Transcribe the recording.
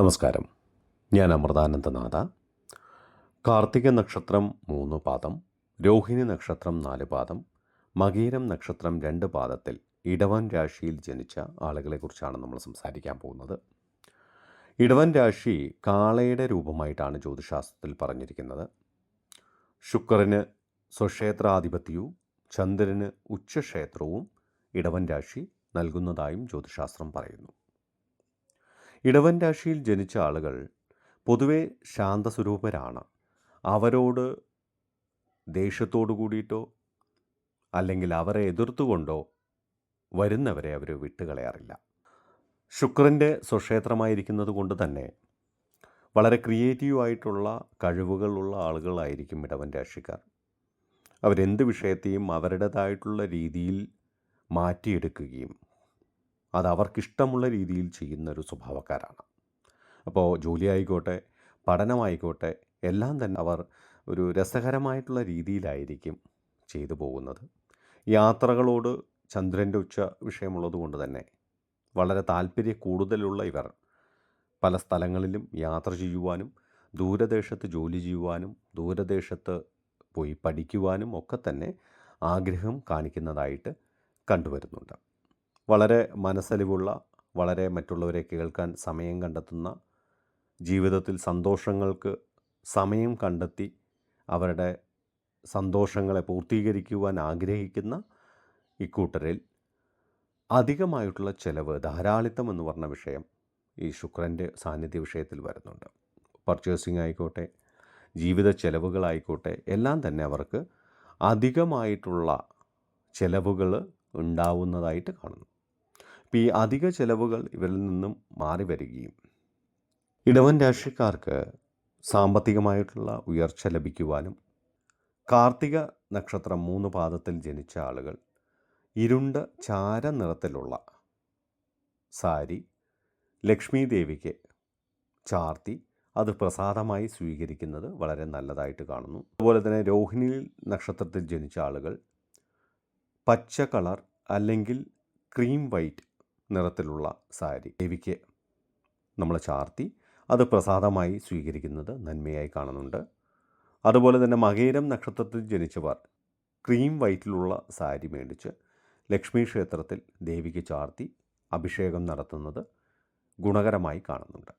നമസ്കാരം. ഞാൻ അമൃതാനന്ദനാഥ. കാർത്തിക നക്ഷത്രം മൂന്ന് പാദം രോഹിണി നക്ഷത്രം നാല് പാദം മകീരം നക്ഷത്രം രണ്ട് പാദത്തിൽ ഇടവൻ രാശിയിൽ ജനിച്ച ആളുകളെക്കുറിച്ചാണ് നമ്മൾ സംസാരിക്കാൻ പോകുന്നത്. ഇടവൻ രാശി കാളയുടെ രൂപമായിട്ടാണ് ജ്യോതിശാസ്ത്രത്തിൽ പറഞ്ഞിരിക്കുന്നത്. ശുക്രന് സ്വക്ഷേത്രാധിപത്യവും ചന്ദ്രന് ഉച്ചക്ഷേത്രവും ഇടവൻ രാശി നൽകുന്നതായും ജ്യോതിശാസ്ത്രം പറയുന്നു. ഇടവൻ രാശിയിൽ ജനിച്ച ആളുകൾ പൊതുവെ ശാന്തസ്വരൂപരാണ്. അവരോട് ദേഷ്യത്തോടു കൂടിയിട്ടോ അല്ലെങ്കിൽ അവരെ എതിർത്തുകൊണ്ടോ വരുന്നവരെ അവർ വിട്ടുകളയാറില്ല. ശുക്രന്റെ സ്വക്ഷേത്രമായിരിക്കുന്നത് കൊണ്ട് തന്നെ വളരെ ക്രിയേറ്റീവായിട്ടുള്ള കഴിവുകളുള്ള ആളുകളായിരിക്കും ഇടവൻ രാശിക്കാർ. അവരെന്ത് വിഷയത്തെയും അവരുടേതായിട്ടുള്ള രീതിയിൽ മാറ്റിയെടുക്കുകയും അത് അവർക്കിഷ്ടമുള്ള രീതിയിൽ ചെയ്യുന്ന ഒരു സ്വഭാവക്കാരാണ്. അപ്പോൾ ജോലി ആയിക്കോട്ടെ പഠനമായിക്കോട്ടെ എല്ലാം തന്നെ അവർ ഒരു രസകരമായിട്ടുള്ള രീതിയിലായിരിക്കും ചെയ്തു പോകുന്നത്. യാത്രകളോട് ചന്ദ്രന്റെ ഉച്ച വിഷയമുള്ളത് കൊണ്ട് തന്നെ വളരെ താല്പര്യ കൂടുതലുള്ള ഇവർ പല സ്ഥലങ്ങളിലും യാത്ര ചെയ്യുവാനും ദൂരദേശത്ത് ജോലി ചെയ്യുവാനും ദൂരദേശത്ത് പോയി പഠിക്കുവാനും ഒക്കെ തന്നെ ആഗ്രഹം കാണിക്കുന്നതായിട്ട് കണ്ടുവരുന്നുണ്ട്. വളരെ മനസ്സലിവുള്ള വളരെ മറ്റുള്ളവരെ കേൾക്കാൻ സമയം കണ്ടെത്തുന്ന ജീവിതത്തിൽ സന്തോഷങ്ങൾക്ക് സമയം കണ്ടെത്തി അവരുടെ സന്തോഷങ്ങളെ പൂർത്തീകരിക്കുവാൻ ആഗ്രഹിക്കുന്ന ഇക്കൂട്ടരിൽ അധികമായിട്ടുള്ള ചെലവ് ധാരാളിത്തം എന്ന് പറഞ്ഞ വിഷയം ഈ ശുക്രന്റെ സാന്നിധ്യ വിഷയത്തിൽ വരുന്നുണ്ട്. പർച്ചേസിംഗ് ആയിക്കോട്ടെ ജീവിത ചെലവുകളായിക്കോട്ടെ എല്ലാം തന്നെ അവർക്ക് അധികമായിട്ടുള്ള ചെലവുകൾ ഉണ്ടാവുന്നതായിട്ട് കാണുന്നു. ഈ അധിക ചെലവുകൾ ഇവരിൽ നിന്നും മാറി വരികയും. ഇടവൻ രാഷ്ട്രീയക്കാർക്ക് സാമ്പത്തികമായിട്ടുള്ള ഉയർച്ച ലഭിക്കുവാനും കാർത്തിക നക്ഷത്രം മൂന്ന് പാദത്തിൽ ജനിച്ച ആളുകൾ ഇരുണ്ട ചാര നിറത്തിലുള്ള സാരി ലക്ഷ്മി ദേവിക്ക് ചാർത്തി അത് പ്രസാദമായി സ്വീകരിക്കുന്നത് വളരെ നല്ലതായിട്ട് കാണുന്നു. അതുപോലെ തന്നെ രോഹിണി നക്ഷത്രത്തിൽ ജനിച്ച ആളുകൾ പച്ച കളർ അല്ലെങ്കിൽ ക്രീം വൈറ്റ് നിറത്തിലുള്ള സാരി ദേവിക്ക് നമ്മൾ ചാർത്തി അത് പ്രസാദമായി സ്വീകരിക്കുന്നത് നന്മയായി കാണുന്നുണ്ട്. അതുപോലെ തന്നെ മകേരം നക്ഷത്രത്തിൽ ജനിച്ചവർ ക്രീം വൈറ്റിലുള്ള സാരി മേടിച്ച് ലക്ഷ്മി ക്ഷേത്രത്തിൽ ദേവിക്ക് ചാർത്തി അഭിഷേകം നടത്തുന്നത് ഗുണകരമായി കാണുന്നുണ്ട്.